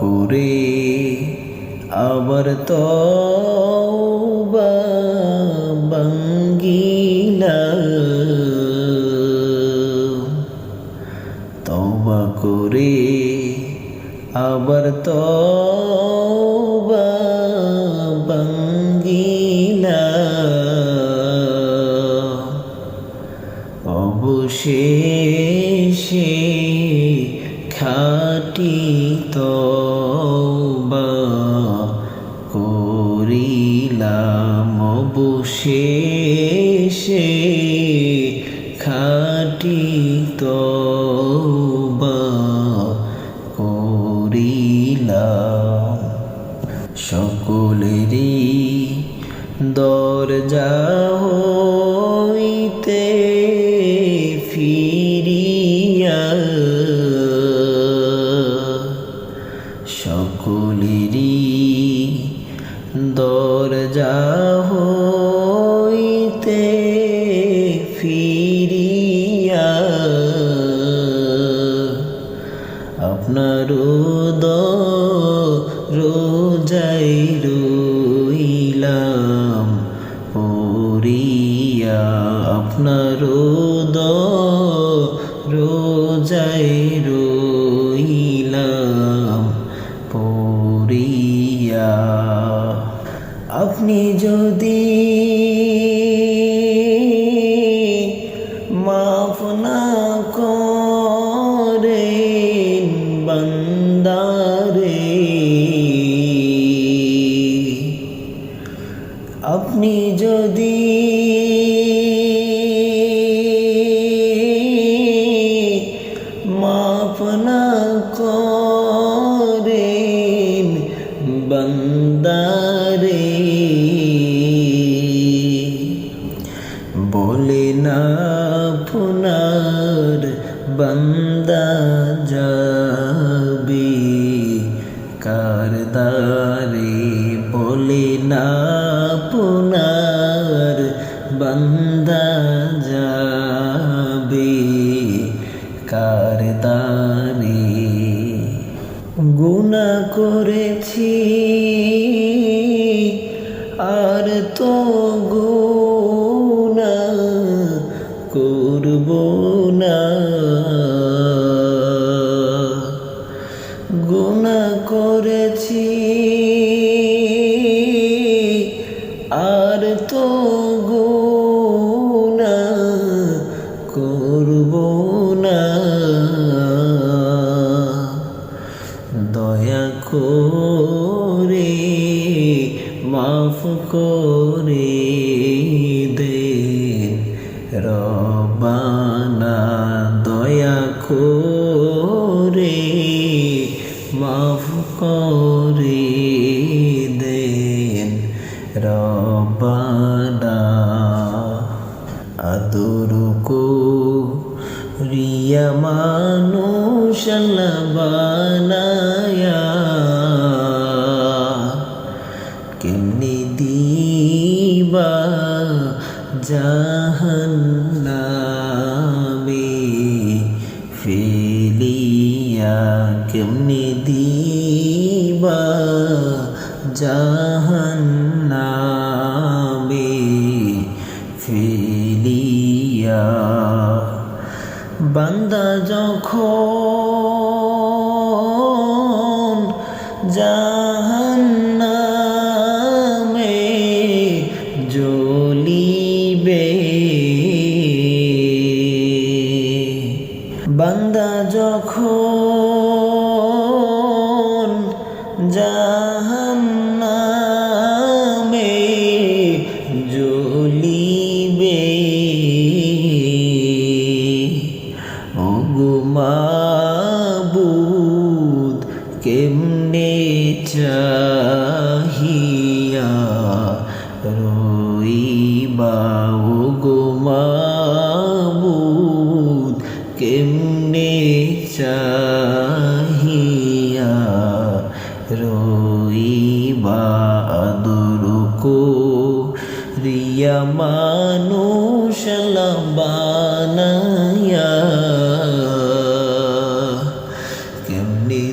করে আবার তওবা বাঙ্গিলাম। তওবা করে আবার তওবা অবশেষে খাটি তো করিলাম। সকলেরই দরজা দরজা হইতে ফিরিয়া আপনার রোজাই রইলাম পড়িয়া আপনার রোজাই রইলাম আপনি যদি মাফ না করেন বন্দারে আপনি যদি বন্দা যাবে কারদারে বলে না পুনার বন্দা যাবে কারদারে গুণা করেছি আর তো গুণা করব না। গুণা করেছি। আর তো গুণা করব না। দয়া করে মাফ করে দে রবানা রবানা আদরুকো রিয়া মানুষ বানায়া কেমনি দিবা জাহান্নামে ফেলিয়া কেমনি দিবা জাহান্নামে ফেলিয়া বান্দা যখন জাহান্নামে গুমাবুদ কেমনে চাহিয়া রইবা ও গুমাবুদ কেমনে চাহিয়া রইবা দুরুকো রিয়া মানু